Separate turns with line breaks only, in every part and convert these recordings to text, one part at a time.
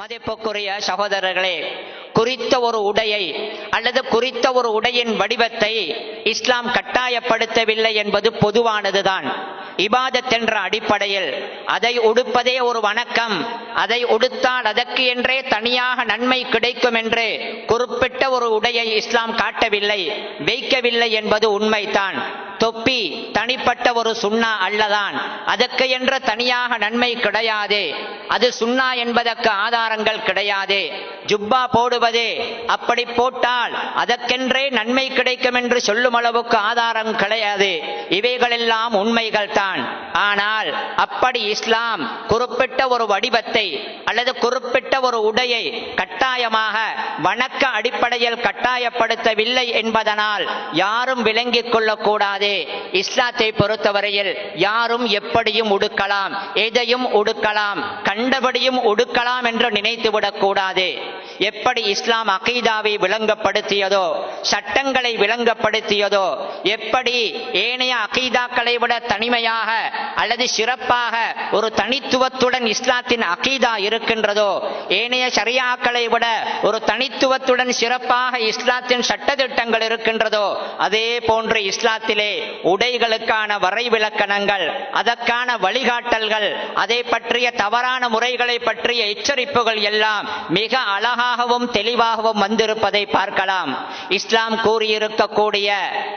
மதிப்புக்குரிய சகோதரர்களே குறித்த ஒரு உடையை அல்லது குறித்த ஒரு உடையின் வடிவத்தை இஸ்லாம் கட்டாயப்படுத்தவில்லை என்பது பொதுவானதுதான். இபாதத் என்ற அடிப்படையில் அதை உடுப்பதே ஒரு வணக்கம். அதை உடுத்தால் அதற்கு என்றே தனியாக நன்மை கிடைக்கும் என்று குறிப்பிட்ட ஒரு உடையை இஸ்லாம் காட்டவில்லை வைக்கவில்லை என்பது உண்மைதான். தொப்பி தனிப்பட்ட ஒரு சுண்ணா அல்லதான். அதற்கு என்ற தனியாக நன்மை கிடையாது. அது சுண்ணா என்பதற்கு ஆதாரங்கள் கிடையாது. ஜுப்பா போடுவது. அப்படி போட்டால் அதற்கென்றே நன்மை கிடைக்கும் என்று சொல்லும் அளவுக்கு ஆதாரம் கிடையாது. இவைகளெல்லாம் உண்மைகள் தான். ஆனால் அப்படி இஸ்லாம் குறிப்பிட்ட ஒரு வடிவத்தை அல்லது குறிப்பிட்ட ஒரு உடையை கட்டாயமாக வணக்க அடிப்படையில் கட்டாயப்படுத்தவில்லை என்பதனால் யாரும் விளங்கிக் கொள்ளக்கூடாது. இஸ்லாத்தை பொறுத்தவரையில் யாரும் எப்படியும் உடுக்கலாம் எதையும் உடுக்கலாம் கண்டபடியும் உடுக்கலாம் என்று நினைத்துவிடக்கூடாது. எப்படி இஸ்லாம் அகீதாவை விளங்கப்படுத்தியதோ சட்டங்களை விளங்கப்படுத்தியதோ எப்படி ஏனைய அகீதாக்களை விட தனிமையாக அல்லது சிறப்பாக ஒரு தனித்துவத்துடன் இஸ்லாத்தின் அகீதா இருக்கின்றதோ ஏனைய சரியாக்களை விட ஒரு தனித்துவத்துடன் சிறப்பாக இஸ்லாத்தின் சட்டத்திட்டங்கள் இருக்கின்றதோ அதே போன்று இஸ்லாத்திலே உடைகளுக்கான வரைவிலக்கணங்கள் அதற்கான வழிகாட்டல்கள் அதை பற்றிய தவறான முறைகளை பற்றிய எச்சரிப்புகள் எல்லாம் மிக தெளிவாகவும் தெளிவாகவும் வந்திருப்பதை பார்க்கலாம். இஸ்லாம் கூறியிருக்கக்கூடிய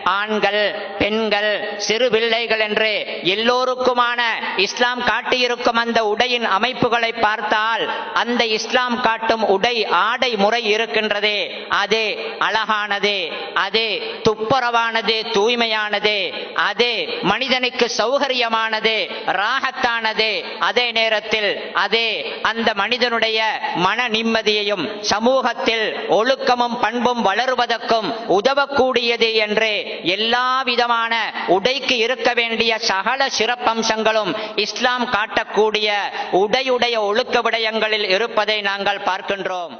ஆண்கள் பெண்கள் சிறு பிள்ளைகள் என்று எல்லோருக்குமான இஸ்லாம் காட்டியிருக்கும் அந்த உடையின் அமைப்புகளை பார்த்தால் அந்த இஸ்லாம் காட்டும் உடை ஆடை முறை இருக்கின்றதே. அது அழகானது அது துப்புரவானது தூய்மையானது அது மனிதனுக்கு சௌகரியமானது ராகத்தானது. அதே நேரத்தில் அதே அந்த மனிதனுடைய மன நிம்மதியையும் சமூகத்தில் ஒழுக்கமும் பண்பும் வளருவதற்கும் உதவக்கூடியது என்று எல்லா விதமான உடைக்கு இருக்க வேண்டிய சகல சிறப்பம்சங்களும் இஸ்லாம் காட்டக்கூடிய உடையுடைய ஒழுக்க விடயங்களில் இருப்பதை நாங்கள் பார்க்கின்றோம்.